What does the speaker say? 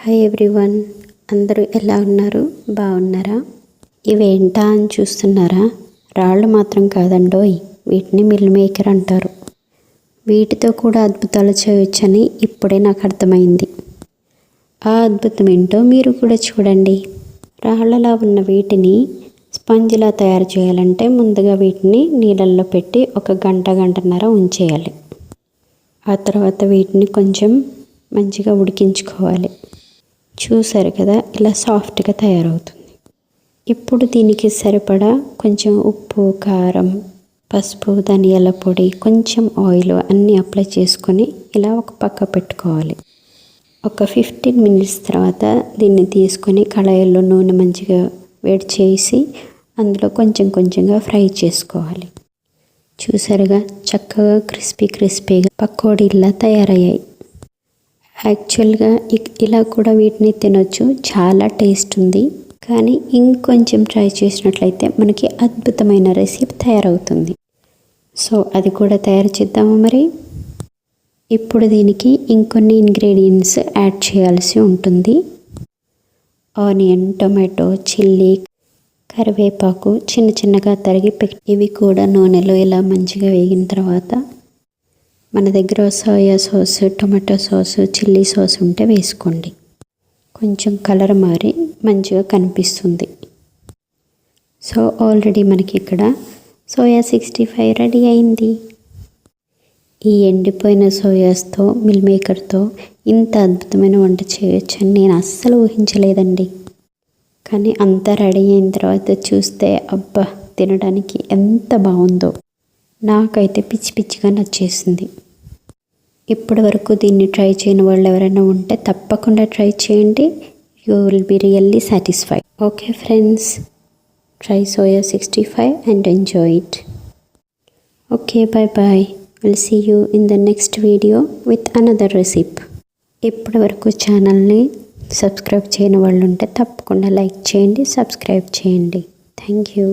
Hi everyone అందరూ ఎలా ఉన్నారు? బాగున్నారా? ఇవేంటా అని చూస్తున్నారా? రాళ్ళు మాత్రం కాదండోయ్. వీటిని మిల్ మేకర్ అంటారు. వీటితో కూడా అద్భుతాలు చేయొచ్చని ఇప్పుడే నాకు అర్థమైంది. ఆ అద్భుతం ఏంటో మీరు కూడా చూడండి. రాళ్ళలా ఉన్న వీటిని స్పంజిలా తయారు చేయాలంటే ముందుగా వీటిని నీళ్ళల్లో పెట్టి ఒక గంట గంటన్నర ఉంచేయాలి. ఆ తర్వాత వీటిని కొంచెం మంచిగా ఉడికించుకోవాలి. చూసారు కదా ఇలా సాఫ్ట్గా తయారవుతుంది. ఇప్పుడు దీనికి సరిపడా కొంచెం ఉప్పు కారం పసుపు ధనియాల పొడి కొంచెం ఆయిల్ అన్నీ అప్లై చేసుకొని ఇలా ఒక పక్క పెట్టుకోవాలి. ఒక ఫిఫ్టీన్ మినిట్స్ తర్వాత దీన్ని తీసుకొని కళాయిలో నూనె మంచిగా వేడి చేసి అందులో కొంచెం కొంచెంగా ఫ్రై చేసుకోవాలి. చూసారుగా చక్కగా క్రిస్పీ క్రిస్పీగా పకోడీలా తయారయ్యాయి. యాక్చువల్గా ఇలా కూడా వీటిని తినొచ్చు. చాలా టేస్ట్ ఉంది. కానీ ఇంకొంచెం ట్రై చేసినట్లయితే మనకి అద్భుతమైన రెసిపీ తయారవుతుంది. సో అది కూడా తయారు చేద్దాము మరి? ఇప్పుడు దీనికి ఇంకొన్ని ఇంగ్రీడియంట్స్ యాడ్ చేయాల్సి ఉంటుంది. ఆనియన్ టొమాటో చిల్లీ కరివేపాకు చిన్న చిన్నగా తరిగి పెట్టి ఇవి కూడా నూనెలో ఇలా మంచిగా వేగిన తర్వాత మన దగ్గర soya sauce tomato sauce chilli sauce ఉంటే వేసుకోండి. కొంచెం కలర్ మారి మంచిగా కనిపిస్తుంది. సో ఆల్రెడీ మనకి ఇక్కడ సోయా సిక్స్టీ ఫైవ్ రెడీ అయింది. ఈ ఎండిపోయిన సోయాస్తో మిల్ మేకర్తో ఇంత అద్భుతమైన వంట చేయొచ్చని నేను అస్సలు ఊహించలేదండి. కానీ అంతా రెడీ అయిన తర్వాత చూస్తే అబ్బా తినడానికి ఎంత బాగుందో. నాకైతే పిచ్చి పిచ్చిగా నచ్చేసింది. ఇప్పటి వరకు దీన్ని ట్రై చేయని వాళ్ళు ఎవరైనా ఉంటే తప్పకుండా ట్రై చేయండి. You will be really satisfied. Okay friends try soya sixty five and enjoy it. Okay bye bye will see you in the next video with another recipe. ఇప్పటి వరకు ఛానల్ని సబ్స్క్రైబ్ చేయని వాళ్ళు ఉంటే తప్పకుండా లైక్ చేయండి సబ్స్క్రైబ్ చేయండి. Thank you.